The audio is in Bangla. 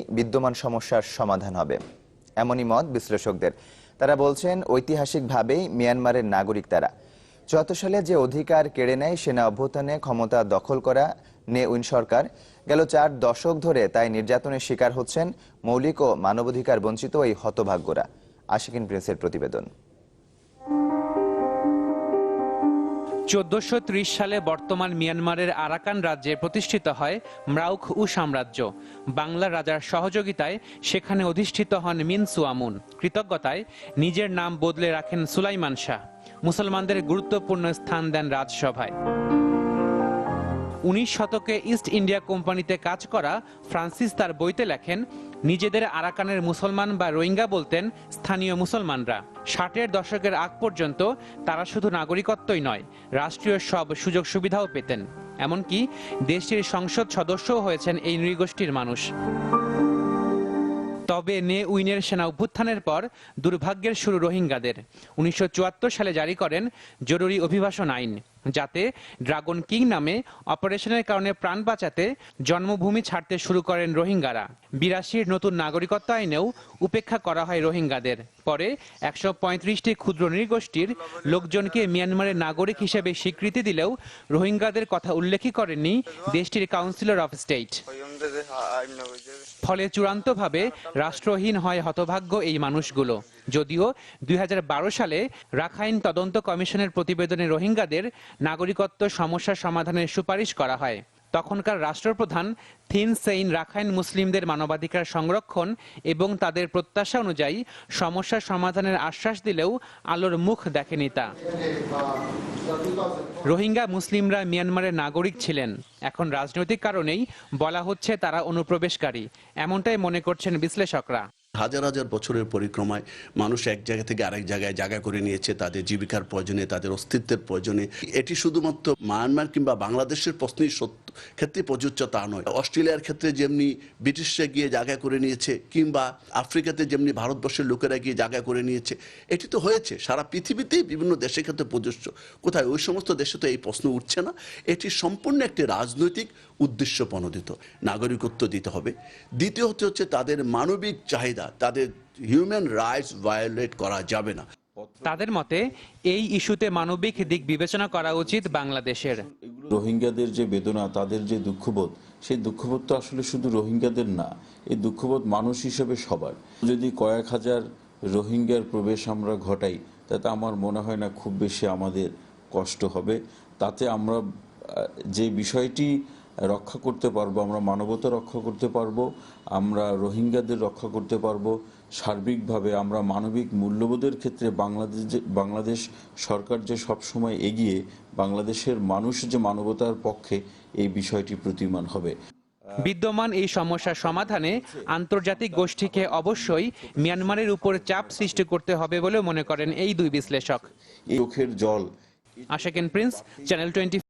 বিদ্যমান সমস্যার সমাধান হবে। এমনই মত বিশ্লেষকদের। তারা বলছেন, ঐতিহাসিকভাবেই মিয়ানমারের নাগরিক তারা। চুয়াত্তর সালে যে অধিকার কেড়ে নেয় সেনা অভ্যুত্থানে ক্ষমতা দখল করা নে উইন সরকার। গেল চার দশক ধরে তাই নির্যাতনের শিকার হচ্ছেন মৌলিক ও মানবাধিকার বঞ্চিত এই হতভাগ্যরা। আশিকিন প্রিন্সের প্রতিবেদন। চোদ্দশো সালে বর্তমান মিয়ানমারের আরাকান রাজ্যে প্রতিষ্ঠিত হয় ম্রাউখ উ সাম্রাজ্য। বাংলা রাজার সহযোগিতায় সেখানে অধিষ্ঠিত হন মিন সুয়ামুন। কৃতজ্ঞতায় নিজের নাম বদলে রাখেন সুলাইমান শাহ। মুসলমানদের গুরুত্বপূর্ণ স্থান দেন রাজসভায়। উনিশ শতকে ইস্ট ইন্ডিয়া কোম্পানিতে কাজ করা ফ্রান্সিস তার বইতে লেখেন, নিজেদের আরাকানের মুসলমান বা রোহিঙ্গা বলতেন স্থানীয় মুসলমানরা। ষাটের দশকের আগ পর্যন্ত তারা শুধু নাগরিকত্বই নয়, রাষ্ট্রীয় সব সুযোগ সুবিধাও পেতেন। এমনকি দেশটির সংসদ সদস্যও হয়েছেন এই নৃগোষ্ঠীর মানুষ। তবে নে উইনের সেনা অভ্যুত্থানের পর দুর্ভাগ্যের শুরু রোহিঙ্গাদের। উনিশশো চুয়াত্তর সালে জারি করেন জরুরি অভিবাসন আইন। যাতে ড্রাগন কিং নামে অপারেশনের কারণে প্রাণ বাঁচাতে জন্মভূমি ছাড়তে শুরু করেন রোহিঙ্গারা। বিরাশির নতুন নাগরিকত্ব আইনেও উপেক্ষা করা হয় রোহিঙ্গাদের। পরে একশো পঁয়ত্রিশটি ক্ষুদ্র নৃগোষ্ঠীর লোকজনকে মিয়ানমারের নাগরিক হিসেবে স্বীকৃতি দিলেও রোহিঙ্গাদের কথা উল্লেখই করেননি দেশটির কাউন্সিলর অফ স্টেট। ফলে চূড়ান্তভাবে রাষ্ট্রহীন হয় হতভাগ্য এই মানুষগুলো। যদিও দুই হাজার বারো সালে রাখাইন তদন্ত কমিশনের প্রতিবেদনে রোহিঙ্গাদের নাগরিকত্ব সমস্যা সমাধানের সুপারিশ করা হয়। তখনকার রাষ্ট্রপ্রধান থিন সেইন রাখাইন মুসলিমদের মানবাধিকার সংরক্ষণ এবং তাদের প্রত্যাশা অনুযায়ী সমস্যা সমাধানের আশ্বাস দিলেও আলোর মুখ দেখেনি তা। রোহিঙ্গা মুসলিমরা মিয়ানমারের নাগরিক ছিলেন। এখন রাজনৈতিক কারণেই বলা হচ্ছে তারা অনুপ্রবেশকারী। এমনটাই মনে করছেন বিশ্লেষকরা। হাজার হাজার বছরের পরিক্রমায় মানুষ এক জায়গা থেকে আরেক জায়গায় জায়গা করে নিয়েছে, তাদের জীবিকার প্রয়োজনে, তাদের অস্তিত্বের প্রয়োজনে। এটি শুধুমাত্র মায়ানমার কিংবা বাংলাদেশের প্রশ্নই সত্য, ক্ষেত্রে প্রযোজ্য তা নয়। অস্ট্রেলিয়ার ক্ষেত্রে যেমনি ব্রিটিশরা গিয়ে জায়গা করে নিয়েছে কিংবা আফ্রিকাতে যেমনি ভারতবর্ষের লোকেরা গিয়ে জায়গা করে নিয়েছে, এটি তো হয়েছে। সারা পৃথিবীতেই বিভিন্ন দেশের ক্ষেত্রে প্রযোজ্য। কোথায়? ওই সমস্ত দেশে তো এই প্রশ্ন উঠছে না। এটি সম্পূর্ণ একটি রাজনৈতিক উদ্দেশ্য প্রণোদিত, নাগরিকত্ব দিতে হবে। দ্বিতীয়ত হচ্ছে তাদের মানবিক চাহিদা। তাদের হিউম্যান রাইটস ভায়োলেট করা যাবে না। তাদের মতে এই ইস্যুতে মানবিক দিক বিবেচনা করা উচিত বাংলাদেশের। রোহিঙ্গাদের যে বেদনা তাদের যে দুঃখবোধ সেই দুঃখবোধ তো আসলে শুধু রোহিঙ্গাদের না এই দুঃখবোধ মানুষ হিসেবে সবার। যদি কয়েক হাজার রোহিঙ্গার প্রবেশ আমরা ঘটাই তাতে আমার মনে হয় না খুব বেশি আমাদের কষ্ট হবে। তাতে আমরা যে বিষয়টি রক্ষা করতে পারব আমরা মানবতা রক্ষা করতে পারব আমরা রোহিঙ্গাদের রক্ষা করতে পারব। সার্বিকভাবে আমরা মানবিক মূল্যবোধের ক্ষেত্রে বাংলাদেশ বাংলাদেশ সরকার যে সবসময় এগিয়ে বাংলাদেশের মানুষ যে মানবতার পক্ষে এই বিষয়টি প্রতিমান হবে। বিদ্যমান এই সমস্যা সমাধানে আন্তর্জাতিক গোষ্ঠীকে অবশ্যই মিয়ানমারের উপর চাপ সৃষ্টি করতে হবে বলে মনে করেন এই দুই বিশ্লেষক। এই চোখের জল। আশেকেন প্রিন্স চ্যানেল টোয়েন্টি